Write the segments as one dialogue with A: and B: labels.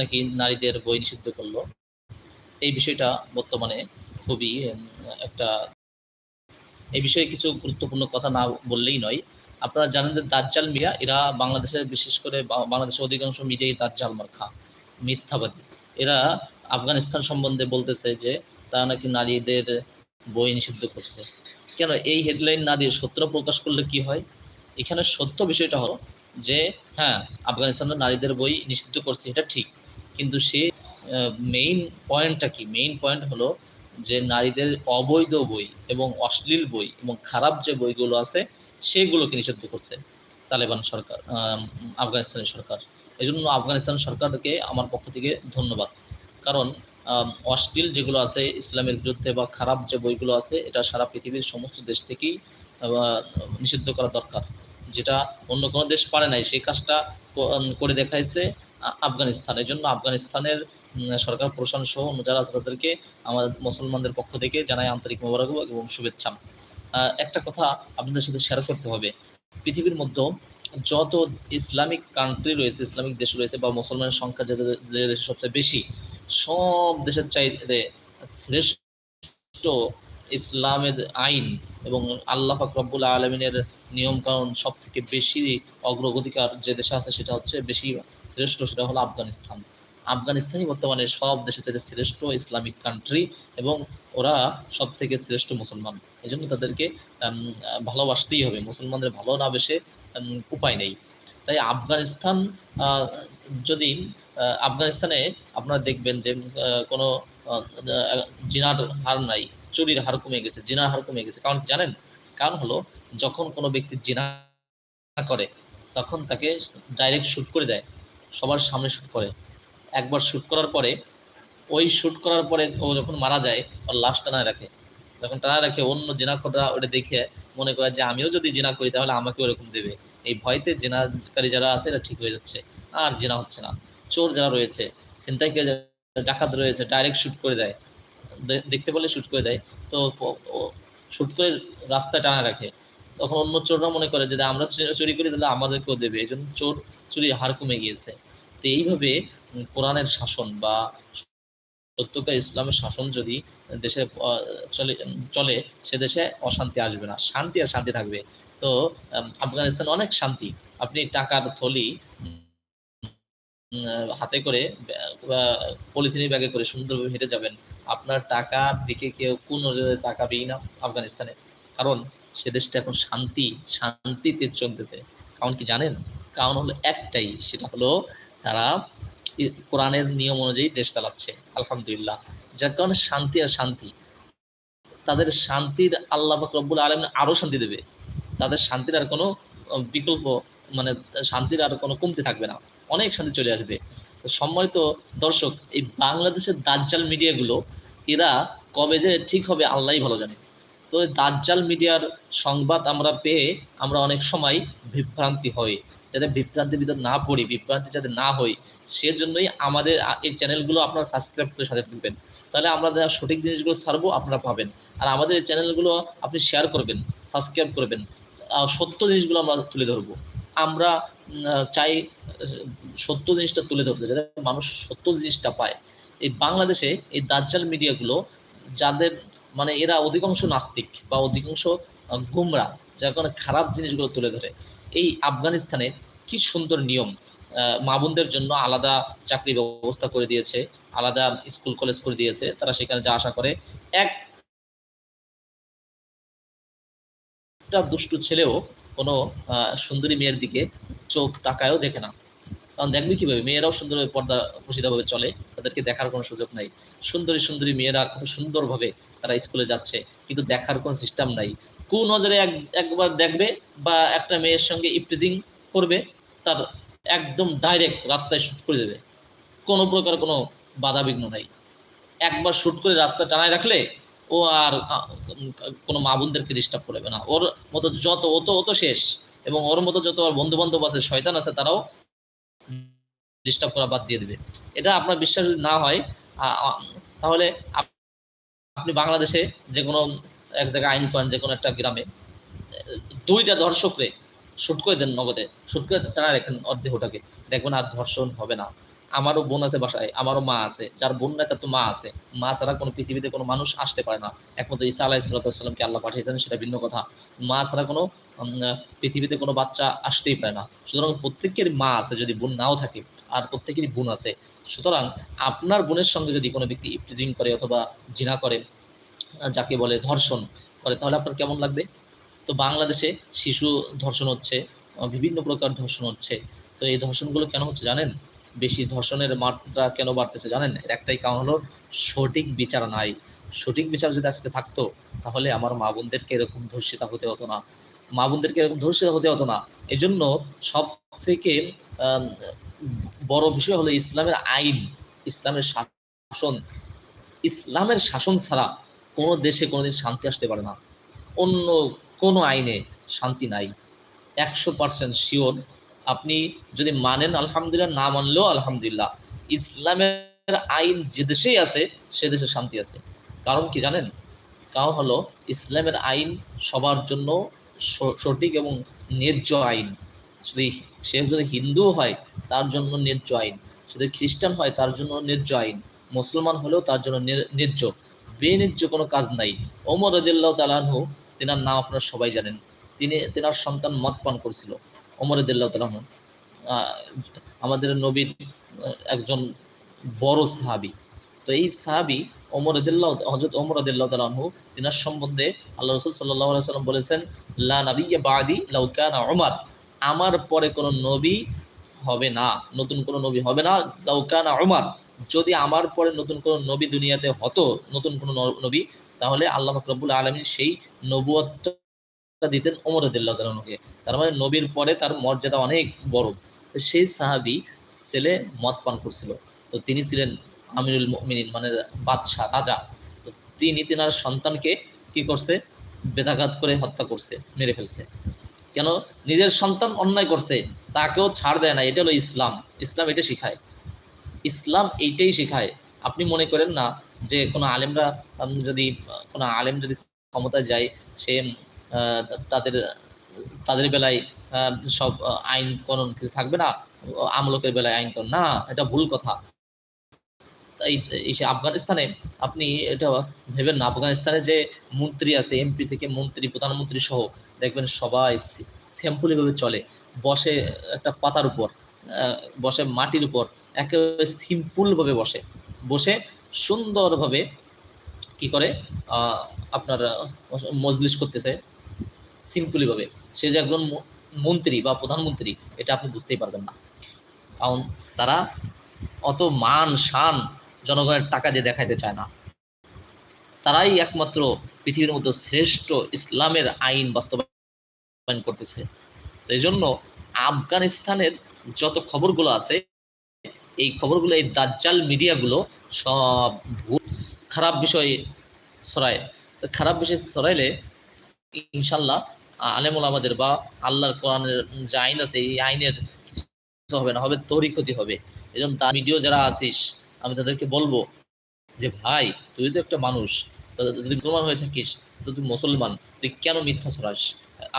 A: নাকি নারীদের বই নিষিদ্ধ করল? এই বিষয়টা বর্তমানে খুবই একটা এই বিষয়ে কিছু গুরুত্বপূর্ণ কথা না বললেই নয়। আপনারা জানেন যে দাজ্জাল মিডিয়া এরা বাংলাদেশের বিশেষ করে বাংলাদেশের অধিকাংশ মিডিয়াই দাজ্জাল মার্খা, মিথ্যাবাদী। এরা আফগানিস্তান সম্বন্ধে বলতেছে যে, তারা নাকি নারীদের বই নিষিদ্ধ করছে। কেন এই হেডলাইন না দিয়ে সত্য প্রকাশ করলে কি হয়? এখানে সত্য বিষয়টা হলো যে হ্যাঁ আফগানিস্তানের নারীদের বই নিষিদ্ধ করছে, এটা ঠিক। কিন্তু সে মেইন পয়েন্টটা কি? মেইন পয়েন্ট হলো যে নারীদের অবৈধ বই এবং অশ্লীল বই এবং খারাপ যে বইগুলো আছে, সেগুলোকে নিষিদ্ধ করছে তালেবান সরকার আফগানিস্তানের সরকার। এই জন্য আফগানিস্তান সরকারকে আমার পক্ষ থেকে ধন্যবাদ। কারণ অশ্লীল যেগুলো আছে, ইসলামের বিরুদ্ধে বা খারাপ যে বইগুলো আছে, এটা সারা পৃথিবীর সমস্ত দেশ থেকেই নিষিদ্ধ করা দরকার। যেটা অন্য কোনো দেশ পারে নাই সেই কাজটা করে দেখাইছে আ- আফগানিস্তান। এই জন্য আফগানিস্তানের সরকার প্রশাসন সহ অন্য যারা আছে তাদেরকে আমাদের মুসলমানদের পক্ষ থেকে জানাই আন্তরিক মোবারকবাদ এবং শুভেচ্ছা। একটা কথা আপনাদের সাথে শেয়ার করতে হবে। পৃথিবীর মধ্যে যত ইসলামিক কান্ট্রি রয়েছে, ইসলামিক দেশ রয়েছে বা মুসলমানের সংখ্যা যে দেশে সবচেয়ে বেশি, সব দেশের চাইতে শ্রেষ্ঠ ইসলামের আইন এবং আল্লাহ পাক রব্বুল আলমিনের নিয়ম কানুন সব থেকে বেশি অগ্রগতিকার যে দেশে আছে সেটা হচ্ছে বেশি শ্রেষ্ঠ সেটা হলো আফগানিস্তান। আফগানিস্তানই বর্তমানে সব দেশের চাইতে শ্রেষ্ঠ ইসলামিক কান্ট্রি এবং ওরা সব থেকে শ্রেষ্ঠ মুসলমান। এই জন্য তাদেরকে ভালোবাসতেই হবে। মুসলমানদের ভালো না উম, উপায় নেই। তাই আফগানিস্তান যদি আফগানিস্তানে আপনারা দেখবেন যে কোনো জিনার হার নাই। চুরির হার কমে গেছে, জিনার হার কমে গেছে। কারণ জানেন? কারণ হলো, যখন কোনো ব্যক্তি জিনা করে, তখন তাকে ডাইরেক্ট শ্যুট করে দেয়, সবার সামনে শ্যুট করে। একবার শ্যুট করার পরে, ওই শ্যুট করার পরে ও যখন মারা যায়, ওর লাশ টানায় রাখে। যখন টানা রাখে, অন্য জেনাকররা ওটা দেখে মনে করে যে, আমিও যদি জেনা করি, তাহলে আমাকে ওরকম দেবে। এই ভয়তে জেনাকারী যারা আছে, এরা ঠিক হয়ে যাচ্ছে। আর জেনা হচ্ছে না। চোর যারা রয়েছে ছিনতাইকে ডাকাত রয়েছে ডাইরেক্ট শ্যুট করে দেয়। দেখতে বলে শুট করে দেয়। তো শুট করে রাস্তা টানা রাখে। তখন অন্য চোররা মনে করে যে আমরা চুরি- করি, তাহলে আমাদেরকেও দেবে। এই জন্য চোর চুরি হার কমে গিয়েছে। তো এইভাবে কোরআনের শাসন বা সত্যকার ইসলামের শাসন যদি দেশে চলে চলে, সে দেশে অশান্তি আসবে না। শান্তি আর শান্তি থাকবে। তো আফগানিস্তান অনেক শান্তি। আপনি টাকার থলি হাতে করে পলিথিনের ব্যাগে করে সুন্দরভাবে হেঁটে যাবেন। আপনার টাকার দিকে কেউ কোন নজরে তাকাবেই না আফগানিস্তানে। কারণ সে দেশটা এখন শান্তি, শান্তিতে চলতেছে। কারণ কি জানেন? কারণ হলো একটাই, সেটা হলো তারা কোরআনের নিয়ম অনুযায়ী দেশ চালাচ্ছে। আলহামদুলিল্লাহ। যার কারণে শান্তি আর শান্তি। তাদের শান্তির আল্লাহ রব্বুল আলম আরও শান্তি দেবে। তাদের শান্তির আর কোনো বিকল্প মানে শান্তির আর কোনো কমতি থাকবে না। অনেক শান্তি চলে আসবে। সম্মানিত দর্শক, এই বাংলাদেশের দাজ্জাল মিডিয়াগুলো এরা কবে যে ঠিক হবে আল্লাহই ভালো জানে। তো দাজ্জাল মিডিয়ার সংবাদ আমরা পেয়ে আমরা অনেক সময় বিভ্রান্তি হই। যাতে বিভ্রান্তির ভিতর না পড়ি, বিভ্রান্তি যাতে না হই, সেজন্যই আমাদের এই চ্যানেলগুলো আপনারা সাবস্ক্রাইব করে সাথে থাকবেন। তাহলে আমরা যা সঠিক জিনিসগুলো ছাড়বো, আপনারা পাবেন। আর আমাদের এই চ্যানেলগুলো আপনি শেয়ার করবেন সাবস্ক্রাইব করবেন। সত্য জিনিসগুলো আমরা তুলে ধরবো। আমরা চাই সত্য জিনিসটা তুলে ধরতে যাতে মানুষ সত্য জিনিসটা পায়। এই বাংলাদেশে এই দাজ্জাল মিডিয়াগুলো যাদের মানে এরা অধিকাংশ নাস্তিক বা অধিকাংশ গুমরা, যার কারণে খারাপ জিনিসগুলো তুলে ধরে। এই আফগানিস্তানে কি সুন্দর নিয়ম মা বোনদের জন্য আলাদা চাকরি ব্যবস্থা করে দিয়েছে, আলাদা স্কুল, কলেজ করে দিয়েছে, তারা সেখানে যা আশা করে। এক একটা দুষ্টু ছেলেও কোনো সুন্দরী মেয়ের দিকে চোখ তাকায়ও দেখে না। কারণ দেখবি কীভাবে? মেয়েরাও সুন্দরভাবে পর্দা প্রসিদাভাবে চলে, তাদেরকে দেখার কোনো সুযোগ নাই। সুন্দরী সুন্দরী মেয়েরা কত সুন্দরভাবে তারা স্কুলে যাচ্ছে, কিন্তু দেখার কোনো সিস্টেম নাই। কু নজরে এক, একবার দেখবে বা একটা মেয়ের সঙ্গে ইপটিজিং করবে, তার একদম ডাইরেক্ট রাস্তায় শুট করে দেবে। কোনো প্রকার কোনো বাধা বিঘ্ন নাই। একবার শুট করে রাস্তা টানায় রাখলে ও আর কোনো মা বোনদেরকে ডিস্টার্ব করবে না। ওর মতো যত, ও তো ও তো শেষ। এবং ওর মতো যত ওর বন্ধু বান্ধব আছে, শয়তান আছে, তারাও ডিস্টার্ব করা বাদ দিয়ে দেবে। এটা আপনার বিশ্বাস না হয় তাহলে আপনি বাংলাদেশে যে কোনো এক জায়গায় আইন করেন, যে কোনো একটা গ্রামে, দুইটা ধর্ষকরে শুট করে দেন নগদে। শুট করে টানা রেখেন ওর ওটাকে দেখবেন আর ধর্ষণ হবে না। আমারও বোন আছে বাসায়, আমারও মা আছে, যার বোন না তার তো মা আছে। মা ছাড়া কোনো পৃথিবীতে কোনো মানুষ আসতে পারে না। একমাত্র ঈসা আলাহ সাল্লামকে আল্লাহ পাঠিয়েছেন, সেটা ভিন্ন কথা। মা ছাড়া কোনো পৃথিবীতে কোনো বাচ্চা আসতেই পারে না। সুতরাং প্রত্যেকের মা আছে যদি বোন নাও থাকে, আর প্রত্যেকেরই বোন আছে। সুতরাং আপনার বোনের সঙ্গে যদি কোনো ব্যক্তি ইফটিজিং করে অথবা জিনা করে, যাকে বলে ধর্ষণ করে, তাহলে আপনার কেমন লাগবে? তো বাংলাদেশে শিশু ধর্ষণ হচ্ছে, বিভিন্ন প্রকার ধর্ষণ হচ্ছে। তো এই ধর্ষণগুলো কেন হচ্ছে জানেন? বেশি ধর্ষণের মাত্রা কেন বাড়তেছে জানেন? এর একটাই কারণ হলো সঠিক বিচার নাই। সঠিক বিচার যদি আজকে থাকতো, তাহলে আমার মা বোনদেরকে এরকম ধর্ষিতা হতে হতো না? মা বোনদেরকে এরকম ধর্ষিতা হতে হতো না? এই জন্য সব থেকে বড় বিষয় হলো ইসলামের আইন, ইসলামের শাসন। ইসলামের শাসন ছাড়া কোনো দেশে কোনোদিন শান্তি আসতে পারে না। অন্য কোনো আইনে শান্তি নাই। একশো পার্সেন্ট শিওর আপনি যদি মানেন, আলহামদুলিল্লাহ, না মানলেও আলহামদুলিল্লাহ, ইসলামের আইন যে দেশেই আছে, সে দেশে শান্তি আছে। কারণ কি জানেন? কারণ হলো, ইসলামের আইন সবার জন্য সঠিক এবং ন্যায্য আইন। যদি সে যদি হিন্দু হয়, তার জন্য ন্যায্য আইন। যদি খ্রিস্টান হয়, তার জন্য ন্যায্য আইন। মুসলমান হলেও তার জন্য ন্যায্য। বেন্যায্য কোনো কাজ নাই। ওমর রদিল্লাহ তালাহু তেনার নাম আপনারা সবাই জানেন। তিনি, তেনার সন্তান মদ পান করছিল। ওমর রদিল্লাহ তালাহু আমাদের নবীর একজন বড় সাহাবি। তো এই সাহাবি ওমর রদিল্লাহ হজরত ওমর রদিল্লাহ তালাহু তিনার সম্বন্ধে আল্লাহ রসুল সাল্লাহ সাল্লাম বলেছেন, লা নাবিয়া বাদি লাউকানা ওমর আমার পরে কোনো নবী হবে না, নতুন কোনো নবী হবে না লাউকানা ওমর যদি আমার পরে নতুন কোনো নবী দুনিয়াতে হতো, নতুন কোনো নবী, তাহলে আল্লাহ রব্বুল আলমী সেই নবুয়তটা দিতেন ওমর রদিল্লাহ তালকে তার মানে নবীর পরে তার মর্যাদা অনেক বড়। সেই সাহাবি ছেলে মদ পান করছিল। তো তিনি ছিলেন আমিরুল মুমিনিন মানে বাদশাহ, রাজা। তো তিনি তেনার সন্তানকে কি করছে? বেদাঘাত করে হত্যা করছে, মেরে ফেলছে। কেন? নিজের সন্তান অন্যায় করছে, তাকেও ছাড় দেয় না। এটা হলো ইসলাম। ইসলাম এটা শিখায়। ইসলাম এইটাই শেখায়। আপনি মনে করেন না যে কোনো আলেমরা যদি কোনো আলেম যদি ক্ষমতায় যায়, সে তা- তাদের তাদের বেলায় সব আইন কানুন কিছু থাকবে না, আমলকের বেলায় আইন কানুন। না, এটা ভুল কথা। এই আফগানিস্তানে আপনি এটা ভেবেন না, আফগানিস্তানে যে মন্ত্রী আছে, এমপি থেকে মন্ত্রী, প্রধানমন্ত্রী সহ, দেখবেন সবাই সিম্পলিভাবে চলে। বসে একটা পাতার উপর বসে মাটির উপর, একেবারে সিম্পলভাবে বসে। বসে সুন্দরভাবে কি করে আপনার মজলিস করতেছে। সিম্পলিভাবে। সে যে একজন মন্ত্রী বা প্রধানমন্ত্রী, এটা আপনি বুঝতেই পারবেন না। কারণ তারা অত মান, শান জনগণের টাকা দিয়ে দেখাইতে চায় না। তারাই একমাত্র পৃথিবীর মধ্যে শ্রেষ্ঠ ইসলামের আইন বাস্তবায়ন করতেছে। এই জন্য আফগানিস্তানের যত খবরগুলো আছে, এই খবরগুলো, এই দাজ্জাল মিডিয়াগুলো সব ভুল খারাপ বিষয় ছড়ায়। তো খারাপ বিষয় ছড়াইলে ইনশাল্লাহ আলেমুল আমাদের বা আল্লাহর কোরআনের যে আইন আছে, এই আইনের হবে না, হবে তোরই ক্ষতি হবে। এই জন্য তার ভিডিও যারা আসিস, আমি তাদেরকে বলব যে, ভাই, তুই তো একটা মানুষ যদি মুসলমান হয়ে থাকিস, তো তুই মুসলমান, তুই কেন মিথ্যা ছড়াস?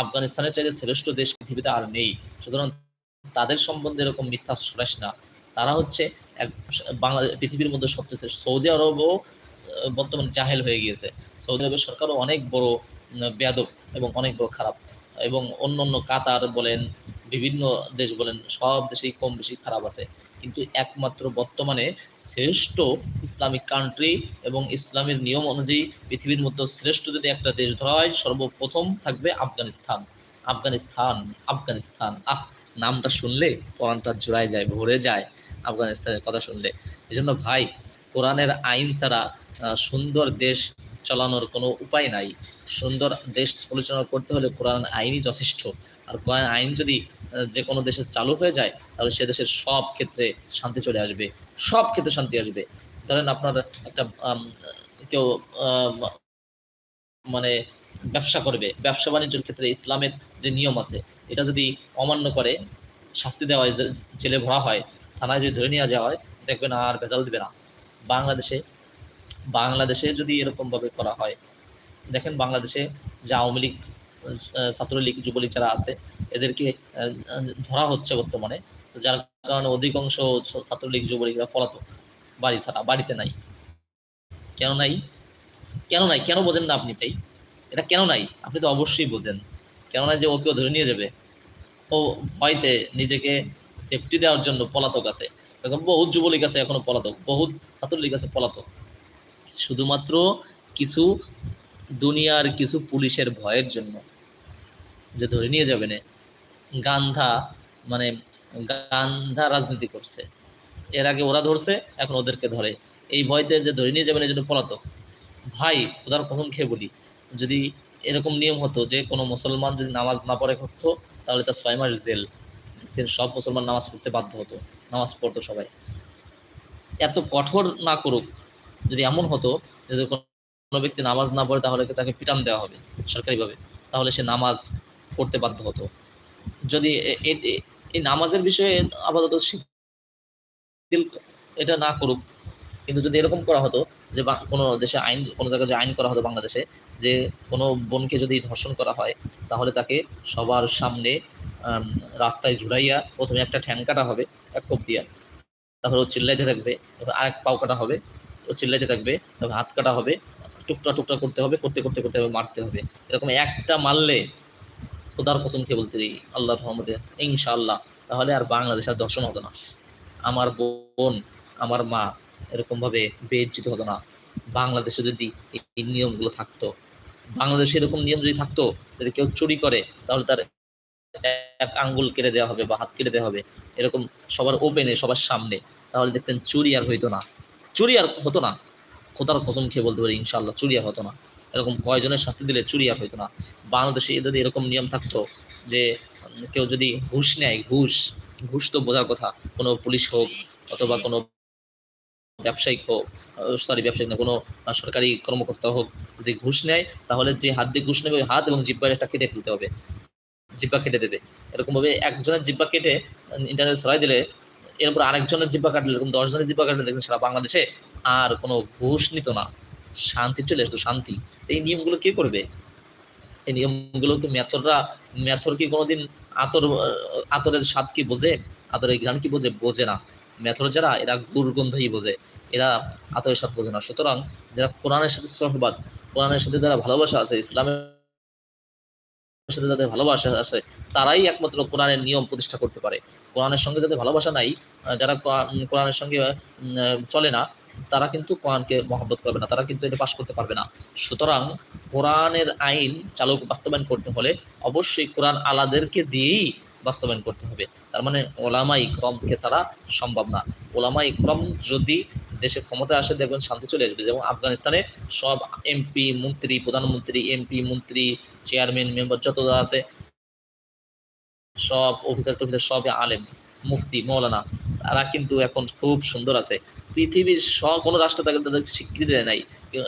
A: আফগানিস্তানের চাইতে শ্রেষ্ঠ দেশ পৃথিবীতে আর নেই। সুতরাং তাদের সম্বন্ধে এরকম মিথ্যা ছড়াস না। তারা হচ্ছে এক বাংলাদেশ পৃথিবীর মধ্যে সবচেয়ে সৌদি আরবও বর্তমানে জাহেল হয়ে গিয়েছে। সৌদি আরবের সরকারও অনেক বড় বেয়াদব এবং অনেক বড় খারাপ। এবং অন্য অন্য কাতার বলেন, বিভিন্ন দেশ বলেন, সব দেশেই কম বেশি খারাপ আছে। কিন্তু একমাত্র বর্তমানে শ্রেষ্ঠ ইসলামিক কান্ট্রি এবং ইসলামের নিয়ম অনুযায়ী পৃথিবীর মধ্যে শ্রেষ্ঠ যদি একটা দেশ ধরা হয়, সর্বপ্রথম থাকবে আফগানিস্তান। আফগানিস্তান আফগানিস্তান। আহ, নামটা শুনলে পরানটা জোড়ায় যায়, ভরে যায় আফগানিস্তানের কথা শুনলে। এই ভাই, কোরআনের আইন ছাড়া সুন্দর দেশ চালানোর কোনো উপায় নাই। সুন্দর দেশ পরিচালনা করতে হলে কোরআন আইনই যথেষ্ট। আর কোরআন আইন যদি যে কোনো দেশে চালু হয়ে যায়, তাহলে সে দেশের সব ক্ষেত্রে শান্তি চলে আসবে। সব ক্ষেত্রে শান্তি আসবে। ধরেন আপনার একটা কেউ মানে ব্যবসা করবে। ব্যবসা বাণিজ্যের ক্ষেত্রে ইসলামের যে নিয়ম আছে, এটা যদি অমান্য করে, শাস্তি দেওয়া হয় জেলে ভরা হয়, থানায় যদি ধরে নিয়ে যাওয়া হয়, দেখবেন আর ভেজাল দেবে না। বাংলাদেশে বাংলাদেশে যদি এরকমভাবে করা হয়, দেখেন বাংলাদেশে যে আওয়ামী লীগ ছাত্রলীগ, যুবলীগ যারা আছে, এদেরকে ধরা হচ্ছে বর্তমানে, যার কারণে অধিকাংশ ছাত্রলীগ, যুবলীগরা পলাতক, বাড়ি ছাড়া, বাড়িতে নাই। কেন নাই? কেন নাই? কেন বোঝেন না আপনি তাই? এটা কেন নাই? আপনি তো অবশ্যই বোঝেন। কেন নাই যে ওকেও ধরে নিয়ে যাবে? ও ভয়তে নিজেকে সেফটি দেওয়ার জন্য পলাতক আছে। এরকম বহুত যুবলীগ আছে এখনও পলাতক, বহুত ছাত্রলীগ আছে পলাতক। শুধুমাত্র কিছু দুনিয়ার কিছু পুলিশের ভয়ের জন্য। যে ধরে নিয়ে যাবে না গান্ধা মানে গান্ধা রাজনীতি করছে। এর আগে ওরা ধরছে, এখন ওদেরকে ধরে। এই ভয়তে যে ধরে নিয়ে যাবেন এই জন্য পলাতক। ভাই, ওদের কসম খেয়ে বলি, যদি এরকম নিয়ম হতো যে কোনো মুসলমান যদি নামাজ না পড়ে করতো, তাহলে তার ছয় মাস জেল। সব মুসলমান নামাজ পড়তে বাধ্য হতো, নামাজ পড়তো সবাই। এত কঠোর না করুক যদি এমন হতো যদি কোনো ব্যক্তি নামাজ না পড়ে, তাহলে তাকে পিটান দেওয়া হবে সরকারিভাবে। তাহলে সে নামাজ পড়তে বাধ্য হতো। যদি এই নামাজের বিষয়ে আপাতত এটা না করুক, কিন্তু যদি এরকম করা হতো যে কোনো দেশে আইন, কোনো জায়গায় যে আইন করা হতো বাংলাদেশে, যে কোনো বোনকে যদি ধর্ষণ করা হয়, তাহলে তাকে সবার সামনে রাস্তায় ঝুলাইয়া প্রথমে একটা ঠ্যাং কাটা হবে, এক কোপ দিয়া। তারপর ও চিল্লাইতে থাকবে, তারপর এক পাও কাটা হবে চিল্লাইতে থাকবে তারপর হাত কাটা হবে, টুকটা টুকটা করতে হবে, করতে করতে করতে হবে, মারতে হবে। এরকম একটা মারলে খোদার কসম খেয়ে বলতে দিই আল্লাহ রহমতে, ইনশাআল্লাহ। তাহলে আর বাংলাদেশ আর দর্শন হতো না। আমার বোন, আমার মা এরকমভাবে বেজ্জিত হতো না। বাংলাদেশে যদি এই নিয়মগুলো থাকতো, বাংলাদেশে এরকম নিয়ম যদি থাকতো, যদি কেউ চুরি করে, তাহলে তার এক আঙ্গুল কেটে দেওয়া হবে বা হাত কেটে দেওয়া হবে। এরকম সবার ওপেনে, সবার সামনে। তাহলে দেখতেন চুরি আর হইতো না। চুরি আর হতো না। খোদার কসম খেয়ে বলতে পারি ইনশাল্লাহ চুরি আর হতো না। এরকম কয়জনের শাস্তি দিলে চুরি আর হইতো না। বাংলাদেশে যদি এরকম নিয়ম থাকতো যে, কেউ যদি ঘুষ নেয়, ঘুষ ঘুষ তো বোঝার কথা। কোনো পুলিশ হোক অথবা কোনো ব্যবসায়িক হোক, সরি, ব্যবসায়িক না, কোনো সরকারি কর্মকর্তা হোক, যদি ঘুষ নেয়, তাহলে যে হাত দিয়ে ঘুষ নেবে, ওই হাত এবং জিব্বার একটা কেটে ফেলতে হবে। জিব্বা কেটে দেবে। এরকমভাবে একজনের জিব্বা কেটে ইন্টারনেট ছড়াই দিলে এরপর আরেকজনের জিব্বা কাটলে, এরকম দশজনের জিব্বা কাটলে দেখবেন সারা বাংলাদেশে আর কোনো ঘুষ নিত না। শান্তি চলে আসতো, শান্তি। এই নিয়মগুলো কে করবে? এই নিয়মগুলো কি মেথররা মেথর কি কোনোদিন আতর, আতরের স্বাদ কি বোঝে? আতরের ঘ্রাণ কি বোঝে? বোঝে না। মেথর যারা, এরা গুরগন্ধই বোঝে। এরা আতরের স্বাদ বোঝে না। সুতরাং যারা কোরআনের সাথে সহবাদ, কোরআনের সাথে যারা ভালোবাসা আছে, ইসলামের সাথে যাদের ভালোবাসা আছে, তারাই একমাত্র কোরআনের নিয়ম প্রতিষ্ঠা করতে পারে। কোরআনের সঙ্গে যাদের ভালোবাসা নাই যারা কোরআন- কোরআনের সঙ্গে চলে না, তারা কিন্তু কোরআনকে মহব্বত করবে না, তারা কিন্তু এটা পাশ করতে পারবে না। সুতরাং কোরআনের আইন চালক বাস্তবায়ন করতে হলে অবশ্যই কোরআন আলাদেরকে দিয়েই বাস্তবায়ন করতে হবে। তার মানে ওলামা ক্রমকে ছাড়া সম্ভব না। ওলামা ক্রম যদি দেশে ক্ষমতা আসে, দেখবেন শান্তি চলে আসবে। যেমন আফগানিস্তানে সব এমপি মন্ত্রী, প্রধানমন্ত্রী এমপি মন্ত্রী চেয়ারম্যান মেম্বার যত আছে, সব অফিসার টফিসার সবই আলেম। মুফতি, মৌলানা, তারা কিন্তু এখন খুব সুন্দর আছে। পৃথিবীর সব কোনো রাষ্ট্র তাকে তাদের স্বীকৃতি দেয় নাই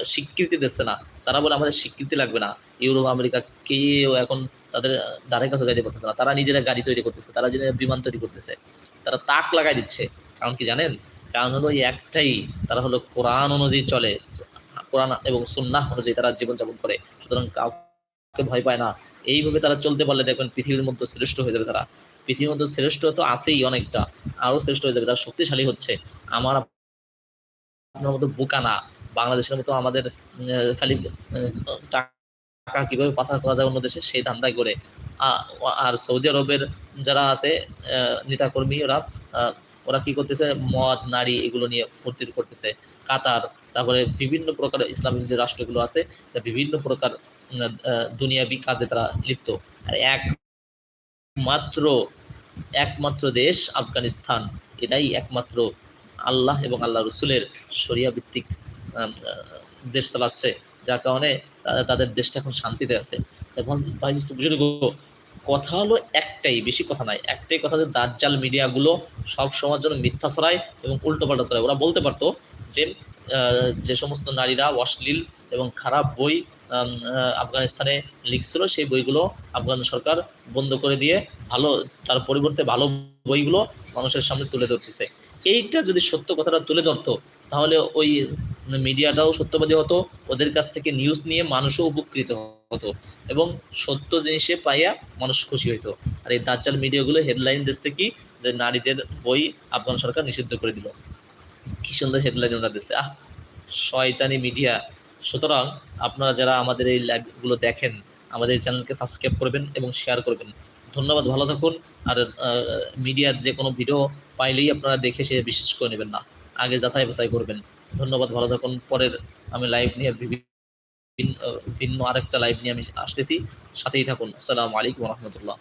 A: স্বীকৃতি দিচ্ছে না। তারা বলে আমাদের স্বীকৃতি লাগবে না। ইউরোপ, আমেরিকা কেউ এখন তাদের দ্বারে কাছে গাড়ি করতেছে না। তারা নিজেরা গাড়ি তৈরি করতেছে, তারা নিজেরা বিমান তৈরি করতেছে। তারা তাক লাগাই দিচ্ছে। কারণ কি জানেন? কারণ হলো একটাই, তারা হলো কোরআন অনুযায়ী চলে, কোরআন এবং সুন্নাহ অনুযায়ী তারা জীবনযাপন করে। সুতরাং কাউকে ভয় পায় না। এইভাবে তারা চলতে পারলে দেখবেন পৃথিবীর মধ্যে শ্রেষ্ঠ হয়ে যাবে তারা। পৃথিবীর মধ্যে শ্রেষ্ঠ তো আছেই অনেকটা আরও শ্রেষ্ঠ হয়ে যাবে, তারা শক্তিশালী হচ্ছে। আমার আপনার মতো বোকা না। বাংলাদেশের মতো আমাদের খালি টাকা কীভাবে পাচার করা যায় অন্য দেশে, সেই ধান্দায় করে। আর সৌদি আরবের যারা আছে নেতাকর্মী ওরা ওরা কি করতেছে? মদ, নারী এগুলো নিয়ে ফুর্তি করতেছে। কাতার, তারপরে বিভিন্ন প্রকার ইসলামিক যে রাষ্ট্রগুলো আছে বিভিন্ন প্রকার দুনিয়াবি কাজে তারা লিপ্ত। আর একমাত্র একমাত্র দেশ আফগানিস্তান। এটাই একমাত্র আল্লাহ এবং আল্লাহ রসুলের শরিয়া ভিত্তিক দেশ চালাচ্ছে। যার কারণে তাদের দেশটা এখন শান্তিতে আছে। কথা হলো একটাই, বেশি কথা নাই। একটাই কথা যে দাজ্জাল মিডিয়াগুলো সব সময়ের জন্য মিথ্যা ছড়ায় এবং উল্টো পাল্টা ছড়ায়। ওরা বলতে পারতো যে যে সমস্ত নারীরা অশ্লীল এবং খারাপ বই আফগানিস্তানে লিখছিল, সেই বইগুলো আফগান সরকার বন্ধ করে দিয়ে ভালো, তার পরিবর্তে ভালো বইগুলো মানুষের সামনে তুলে ধরতেছে। এইটা যদি সত্য কথাটা তুলে ধরতো, তাহলে ওই মিডিয়াটাও সত্যবাদী হতো, ওদের কাছ থেকে নিউজ নিয়ে মানুষও উপকৃত হতো এবং সত্য জিনিসে পাইয়া মানুষ খুশি হইতো। আর এই দাজ্জাল মিডিয়াগুলো হেডলাইন দিচ্ছে কি? যে নারীদের বই আফগান সরকার নিষিদ্ধ করে দিল। কি সুন্দর হেডলাইন ওরা দিচ্ছে আহ, শয়তানি মিডিয়া সুতরাং আপনারা যারা আমাদের এই লাইভগুলো দেখেন, আমাদের চ্যানেলকে সাবস্ক্রাইব করবেন এবং শেয়ার করবেন। ধন্যবাদ, ভালো থাকুন। আর মিডিয়ার যে কোনো ভিডিও পাইলেই আপনারা দেখে সে বিশ্বাস করে নেবেন না। আগে যাচাই বাছাই করবেন। ধন্যবাদ, ভালো থাকুন। পরের আমি লাইভ নিয়ে ভিন্ন আরেকটা লাইভ নিয়ে আমি আসতেছি। সাথেই থাকুন। আসসালামু আলাইকুম রহমতুল্লাহ।